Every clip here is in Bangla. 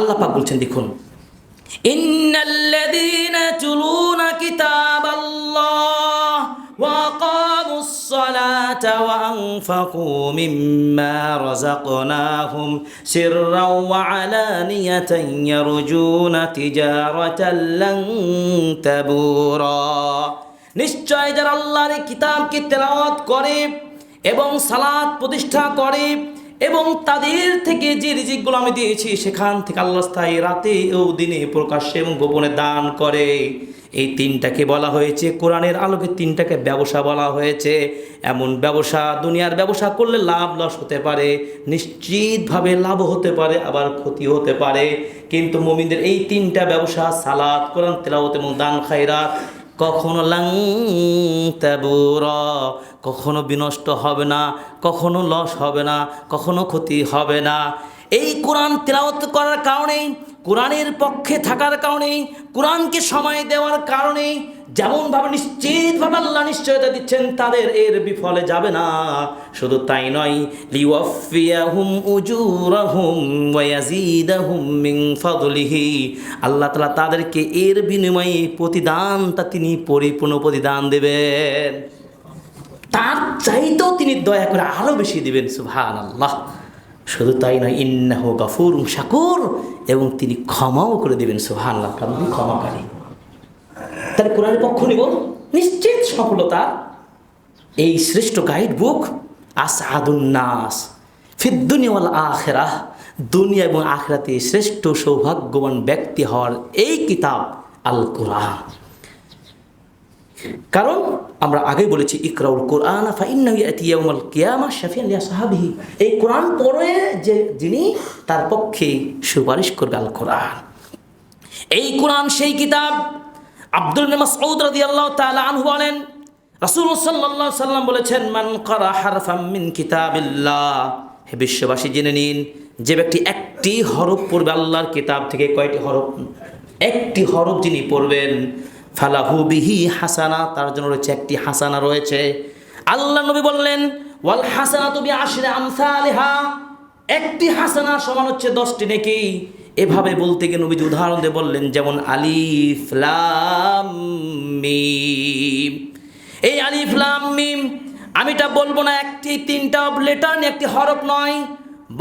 আল্লাহ পাক বলছেন দেখুন إن الذين يتلون كتاب الله وأقاموا الصلاة وأنفقوا مما رزقناهم سرا وعلانية يرجون تجارة لن تبورا নিশ্চয় যারা আল্লাহর এই কিতাবকে তেলাওয়াত করে এবং সালাত প্রতিষ্ঠা করে এবং তাদের থেকে যে রিজিকগুলো আমি দিয়েছি, সেখান থেকে আল্লাহ স্থায়ী রাতে ও দিনে প্রকাশ্যে এবং গোপনে দান করে। এই তিনটাকে বলা হয়েছে, কোরআনের আলোকে তিনটাকে ব্যবসা বলা হয়েছে। এমন ব্যবসা, দুনিয়ার ব্যবসা করলে লাভ লস হতে পারে, নিশ্চিতভাবে লাভ হতে পারে, আবার ক্ষতি হতে পারে। কিন্তু মোমিনদের এই তিনটা ব্যবসা সালাদ কোরআন তেলাওত এবং দান খায়রাত কখনো লাং তাবুরা কখনো বিনষ্ট হবে না, কখনো লস হবে না, কখনো ক্ষতি হবে না। এই কোরআন তেলাওয়াত করার কারণেই, কোরআনের পক্ষে থাকার কারণেই, কোরআনকে সময় দেওয়ার কারণেই যেমনভাবে নিশ্চিতভাবে আল্লাহ নিশ্চয়তা দিচ্ছেন, তাদের এর বিফলে যাবে না। শুধু তাই নয় লিওয়াফিয়াহুম উজুরাহুম ওয়ায়াজিদাহুম মিন ফাদলিহি। আল্লাহ তাআলা তাদেরকে এর বিনিময়ে প্রতিদানটা তিনি পরিপূর্ণ প্রতিদান দেবেন। তার চাইতেও তিনি দয়া করে আরও বেশি দিবেন সুবহান আল্লাহ শুধু তাই নয়, ইন্নাহু গাফুর শাকুর, এবং তিনি ক্ষমাও করে দেবেন সুবহান আল্লাহ ক্ষমাকারী। তাহলে কোরআনের পক্ষ নিব। নিশ্চিত সফলতা এই শ্রেষ্ঠ গাইড বুক আসাদুন্নাস ফিদ্দুনিওয়াল আখেরাহ। দুনিয়া এবং আখরাতে শ্রেষ্ঠ সৌভাগ্যবান ব্যক্তি হওয়ার এই কিতাব আল কোরআন কারণ আমরা আগেই বলেছি, ইকরাউল কোরআন ফাইনাল কিয়ামা শাফিয়ান লিয়া সাহাবিহি। এই কোরআন পড়ে যে যিনি, তার পক্ষে সুপারিশ করবে আল কোরআন। এই কোরআন সেই কিতাব, আব্দুল মাসউদ রাদিয়াল্লাহু তাআলা আনহু বলেন রাসূল সাল্লাল্লাহু সাল্লাম বলেছেন, মান কারা হারফাম মিন কিতাবিল্লাহ। হে বিশ্ববাসী, জেনে নিন, যে ব্যক্তি একটি হরফ পড়বে আল্লাহর কিতাব থেকে কয়টি হরফ? একটি হরফ যিনি পড়বেন ফালাহু বিহি হাসানা, তার জন্য রয়েছে একটি হাসানা রয়েছে। আল্লাহ নবী বললেন, ওয়াল হাসানা তুমি আশরে আমসালিহা একটি হাসানা সমান হচ্ছে দশটি নেকি। এভাবে বলতে গিয়ে নবীজি উদাহরণ দিয়ে বললেন, যেমন আলিফ, লাম, মিম। এই আলিফ, লাম, মিম, আমিটা বলব না একটি, তিনটা লেটার একটি হরফ নয়।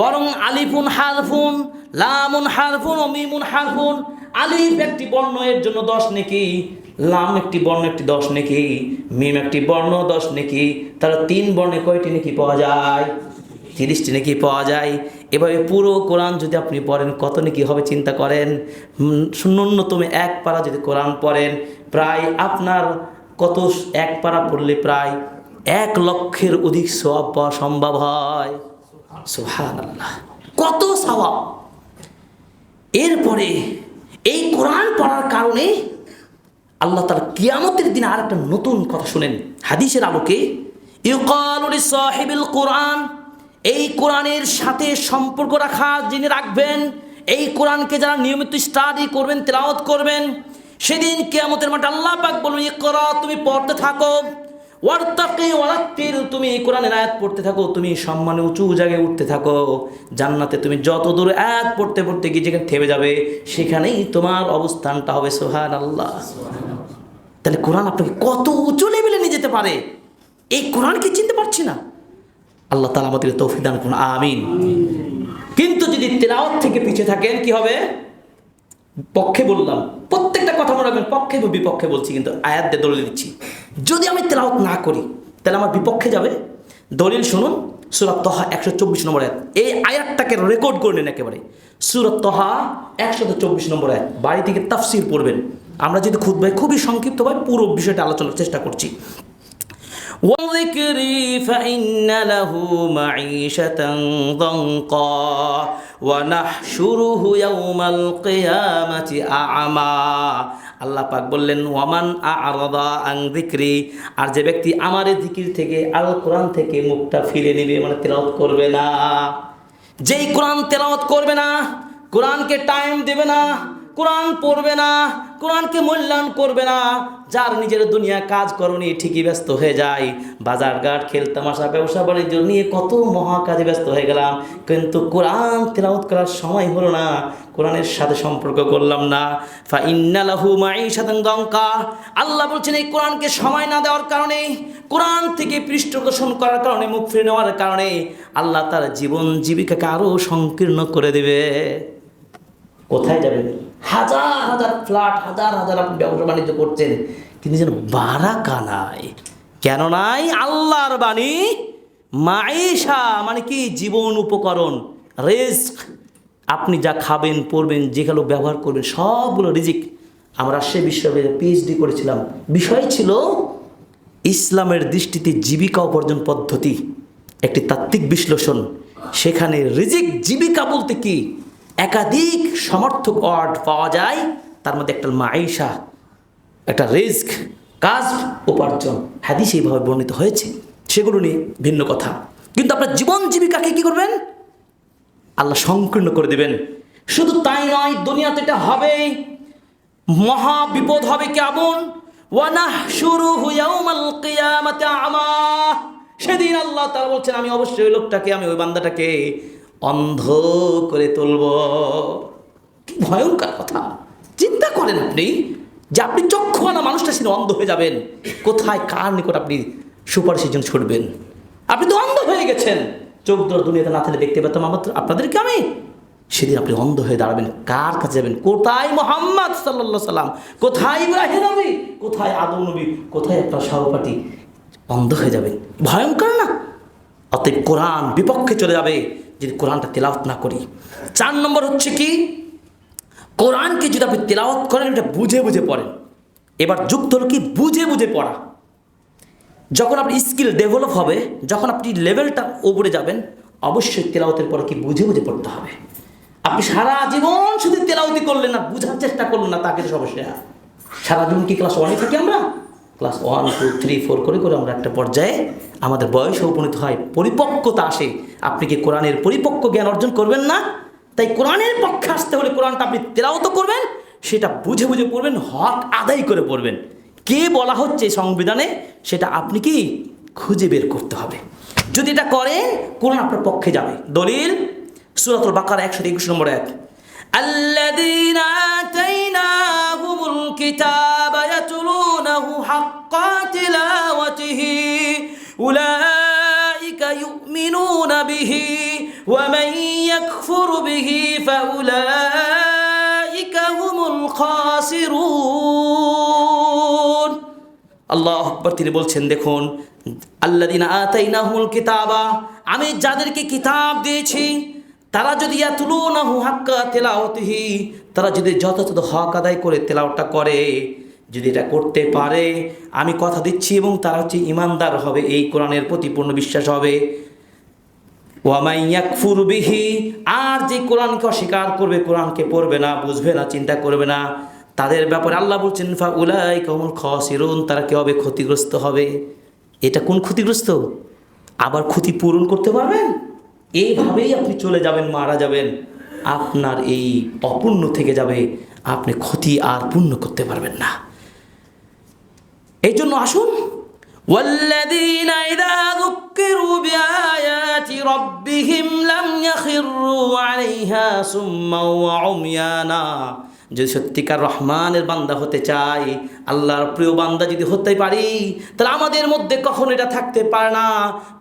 বরং আলিফুন হারফুন, লামুন হারফুন ও মিমুন হারফুন, আলিফ একটি বর্ণ, এর জন্য দশ নেকি। লাম একটি বর্ণ একটি দশ নেকি, মিম একটি বর্ণ দশ নেকি, তাহলে তিন বর্ণে কয়টি নেকি পাওয়া যায়? তিরিশটি নাকি পাওয়া যায়? এভাবে পুরো কোরআন যদি আপনি পড়েন, কত নাকি হবে চিন্তা করেন? ন্যূনতম এক পারা যদি কোরআন পড়েন, প্রায় আপনার কত এক পারা পড়লে প্রায় এক লক্ষের অধিক সওয়াব পাওয়া সম্ভব হয়। কত সওয়াব? এরপরে এই কোরআন পড়ার কারণে আল্লাহ তার কিয়ামতের দিনে আর একটা নতুন কথা শুনেন। হাদিসের আলোকে সাহিবিল কোরআন, এই কোরআনের সাথে সম্পর্ক রাখা যিনি রাখবেন, এই কোরআনকে যারা নিয়মিত স্টাডি করবেন, তেলাওয়াত করবেন, সেদিন কেয়ামতের মাঠে আল্লাহ পাক বলবেন, ইকরা, তুমি পড়তে থাকো। ওয়ার্তাকি ওয়ারাত্তিল তুমি কোরআনের আয়াত পড়তে থাকো, তুমি সম্মানে উঁচু জায়গায় উঠতে থাকো। জান্নাতে তুমি যত দূর আয়াত পড়তে পড়তে গিয়ে যেখানে থেমে যাবে, সেখানেই তোমার অবস্থানটা হবে সোহান আল্লাহ তাহলে কোরআন আপনাকে কত উঁচু লেভেলে নিয়ে যেতে পারে? এই কোরআনকে চিনতে পারছি না। আল্লাহ তালা আমাদেরকে তৌফিক দান করুন, আমিন। কিন্তু যদি তেলাওয়াত থেকে পিছিয়ে থাকেন, কি হবে? পক্ষে বললাম, প্রত্যেকটা কথা মনে রাখবেন, পক্ষে বিপক্ষে বলছি, কিন্তু আয়াত দিয়ে দলিল দিচ্ছি। যদি আমি তেলাওয়াত না করি তাহলে আমার বিপক্ষে যাবে দলিল শুনুন সুরত তহা একশো চব্বিশ নম্বর আয়াত এই আয়াতটাকে রেকর্ড করে নিন একেবারে সুরত তহা একশত চব্বিশ নম্বর আয়াত বাড়ি থেকে তাফসির পড়বেন আমরা যদি খুদ ভাই খুবই সংক্ষিপ্তভাবে পুরো বিষয়টা আলোচনার চেষ্টা করছি وذكري فإن له معيشة ضنقا ونحشره يوم القيامة أعمى আল্লাহ পাক বললেন, ওয়ামান আরদা আং দিক্রি আর যে ব্যক্তি আমার জিকির থেকে আল কোরআন থেকে মুখটা ফিরে নেবে মানে তেরাওত করবে না। যেই কোরআন তেরাওত করবে না, কোরআনকে টাইম দেবে না কোরআন পড়বে না, কোরআনকে মূল্যায়ন করবে না, যার নিজের দুনিয়া কাজ করণী ঠিকই ব্যস্ত হয়ে যায়। বাজার ঘাট খেলতামাশা ব্যবসা, বাণিজ্য নিয়ে কত মহা কাজে ব্যস্ত হয়ে গেলাম। কিন্তু কোরআন তেলাওয়াত করার সময় হলো না। কোরআনের সাথে সম্পর্ক করলাম না। ফা ইন্নালাহু মাঈশাতান দঙ্কা। আল্লাহ বলছেন, এই কোরআনকে সময় না দেওয়ার কারণে, কোরআন থেকে পৃষ্ঠপোষণ করার কারণে, মুখ ফিরে নেওয়ার কারণে, আল্লাহ তার জীবন জীবিকাকে আরও সংকীর্ণ করে দেবে। কোথায় যাবেন? হাজার হাজার ফ্ল্যাট, হাজার হাজার আপনি ব্যবসা বাণিজ্য করছেন কিন্তু যেন বারাকা নাই। কেন নাই? আল্লাহর বাণী, মাইশা মানে কি? জীবন উপকরণ, রেস্ক। আপনি যা খাবেন পরবেন যেগুলো ব্যবহার করবেন, সবগুলো রিজিক। আমরা সে বিশ্ববিদ্যালয়ে পিএইচডি করেছিলাম। বিষয় ছিল ইসলামের দৃষ্টিতে জীবিকা উপার্জন পদ্ধতি। একটি তাত্ত্বিক বিশ্লেষণ। সেখানে রিজিক জীবিকা বলতে কি? একাধিক সমর্থক ওয়ার্ড পাওয়া যায়। তার মধ্যে একটা মাইশা একটা রিস্ক কাজ উপার্জন, হাদিস এইভাবে বর্ণিত হয়েছে। সেগুলো নিয়ে ভিন্ন কথা। কিন্তু আপনার জীবন জীবিকাকে কি করবেন? আল্লাহ সংকীর্ণ করে দেবেন। শুধু তাই নয়, দুনিয়াতে এটা হবে মহা বিপদ হবে কেমন? সেদিন আল্লাহ তাআলা বলছেন, আমি অবশ্যই ওই লোকটাকে, আমি ওই বান্দাটাকে অন্ধ করে তুলব। কি ভয়ঙ্কর কথা। চিন্তা করেন আপনি যে আপনি চক্ষুওয়ালা মানুষটা, সেদিন অন্ধ হয়ে যাবেন। কোথায়, কার নিকট আপনি সুপারিশের জন্য ছুটবেন? আপনি তো অন্ধ হয়ে গেছেন। চোখ দর দুনিয়াতে না থাকলে দেখতে পেতাম আমার আপনাদেরকে আমি। সেদিন আপনি অন্ধ হয়ে দাঁড়াবেন। কার কাছে যাবেন? কোথায় মোহাম্মদ সাল্লা সাল্লাম কোথায় ইব্রাহিম নবী? কোথায় আদম নবী? কোথায় আপনার সহপাঠী? অন্ধ হয়ে যাবেন। ভয়ঙ্কর না? অতএব কোরআন বিপক্ষে চলে যাবে। যদি কোরআনটা তেলাওয়াত না করি। চার নম্বর হচ্ছে কি? কোরআনকে যদি আপনি তেলাওয়াত করেন, এটা বুঝে বুঝে পড়েন। এবার যুক্ত হলো কি? বুঝে বুঝে পড়া। যখন আপনি স্কিল ডেভেলপ হবে, যখন আপনি লেভেলটা উপরে যাবেন, অবশ্যই তেলাওতের পরে কি বুঝে বুঝে পড়তে হবে। আপনি সারা জীবন শুধু তেলাওতি করলেন না, বুঝার চেষ্টা করলেন না, তাকে সমস্যা। সারা জীবন কি ক্লাস ওয়ানে থাকি আমরা? Class one two three four করে করে আমরা একটা পর্যায়ে আমাদের বয়সে উপনীত হয়, পরিপক্কতা আসে। আপনি কি কোরআনের পরিপক্ক জ্ঞান অর্জন করবেন না? তাই কোরআনের পক্ষে আসতে হলে কোরআনটা আপনি তেরাওত করবেন, সেটা বুঝে বুঝে পড়বেন, হক আদায় করে পড়বেন। কে বলা হচ্ছে সংবিধানে, সেটা আপনি কি খুঁজে বের করতে হবে। যদি এটা করেন, কোরআন আপনার পক্ষে যাবে। দলিল, সুরাতুল বাকার একশো একুশ নম্বর এক আল্লাহ حق تلاوته أولئك يؤمنون به ومن يكفر به فأولئك هم الخاسرون আল্লাহ আকবর তিনি বলছেন দেখুন আল্লাদিন আতাইনাহুল কিতাবা আমি যাদেরকে কিতাব দিয়েছি তারা যদি ইয়াতুলুনাহু হাক্কা তেলাওয়াতিহি তারা যদি যথাযথ হক আদায় করে তেলাওয়াতটা করে যদি এটা করতে পারে, আমি কথা দিচ্ছি এবং তারা হচ্ছে ইমানদার হবে, এই কোরআনের প্রতি পূর্ণ বিশ্বাস হবে। ওয়ামাইয়াকফুর বিহি, আর যে কোরআনকে অস্বীকার করবে, কোরআনকে পড়বে না, বুঝবে না, চিন্তা করবে না, তাদের ব্যাপারে আল্লাহ বলছেন ফা উলাই কমল খসিরুন, তারা কি হবে? ক্ষতিগ্রস্ত হবে। এটা কোন ক্ষতিগ্রস্ত? আবার ক্ষতি পূরণ করতে পারবেন? এইভাবেই আপনি চলে যাবেন, মারা যাবেন। আপনার এই অপূর্ণ থেকে যাবে, আপনি ক্ষতি আর পূর্ণ করতে পারবেন না। এই জন্য আসুন والذين إذا ذكروا بآيات ربهم لم يخروا عليها سما وعميانا যদি সত্যিকার রহমানের বান্দা হতে চাই, আল্লাহর প্রিয় বান্দা যদি হতে পারি, তাহলে আমাদের মধ্যে কখন এটা থাকতে পারে না।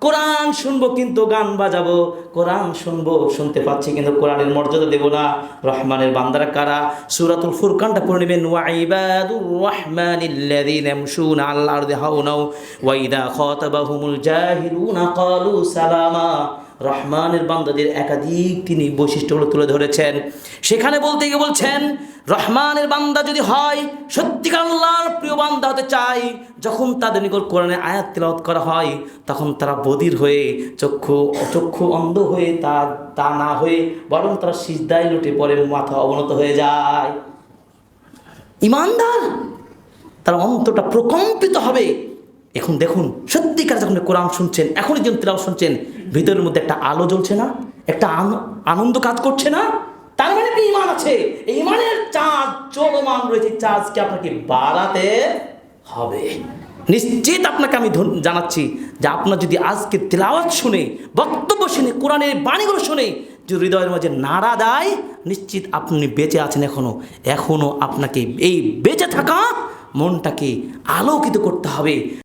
কোরআন শুনব কিন্তু গান বাজাবো। কোরআন শুনব, শুনতে পাচ্ছি কিন্তু কোরআনের মর্যাদা দেব না। রহমানের বান্দারা কারা? সুরাতুল ফুরকানটা পড়ে নেবেন ওয়াইবাদুর রহমানিল্লাযীনা ইয়ামশুনা আলাল আরদি হাওনাও, ওয়া ইযা খাতাবাহুমুল জাহিলুনা ক্বালু সালামা। রহমানের বান্দাদের একাধিক তিনি বৈশিষ্ট্যগুলো তুলে ধরেছেন। সেখানে বলতে গিয়ে বলছেন, রহমানের বান্দা যদি হয়, সত্যিকার আল্লাহর প্রিয় বান্দা হতে চাই যখন তাদের নিকট কোরআনে আয়াত তেলাওয়াত করা হয়, তখন তারা বদির হয়ে, চক্ষু চক্ষু অন্ধ হয়ে তা তা না হয়ে, বরং তারা সিজদায় লুটে পড়ে মাথা অবনত হয়ে যায়। ইমানদার, তার অন্তরটা প্রকম্পিত হবে। এখন দেখুন, সত্যিকার যখন কোরআন শুনছেন, এখনই যখন তেলাও শুনছেন, ভিতরের মধ্যে একটা আলো জ্বলছে না? একটা আন- আনন্দ কাজ করছে না? তার মানে কি ইমান আছে? ইমানের চার্জ চলমান রয়েছে চার্জকে আপনাকে বাড়াতে হবে? নিশ্চিত আপনাকে আমি জানাচ্ছি যে আপনার যদি আজকে তেলাওয়াত শুনে, বক্তব্য শুনে, কোরআনের বাণীগুলো শুনে যদি হৃদয়ের মাঝে নাড়া দেয়, নিশ্চিত আপনি বেঁচে আছেন এখনও এখনও আপনাকে এই বেঁচে থাকা মনটাকে আলোকিত করতে হবে।